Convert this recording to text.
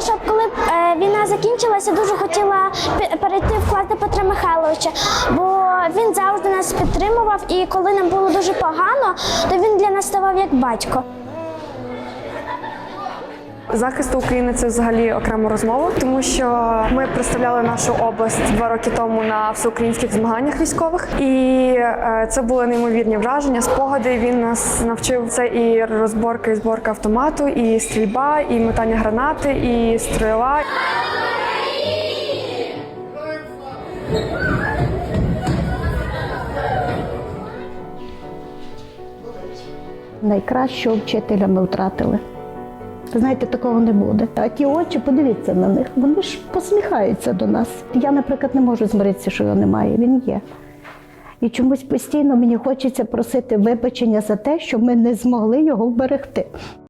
щоб коли е, війна закінчилася, дуже хотіла перейти в клас до Петра Михайловича, бо він завжди нас підтримував. І коли нам було дуже погано, то він для нас ставав як батько. Захист України це взагалі окрема розмова, тому що ми представляли нашу область два роки тому на всеукраїнських змаганнях військових, і е, це були неймовірні враження, спогади. Він нас навчив це і розборка, і зборка автомату, і стрільба, і метання гранати, і стріла. Найкращого вчителя ми втратили. Знаєте, такого не буде. А ті очі, подивіться на них, вони ж посміхаються до нас. Я, наприклад, не можу змиритися, що його немає. Він є. І чомусь постійно мені хочеться просити вибачення за те, що ми не змогли його вберегти.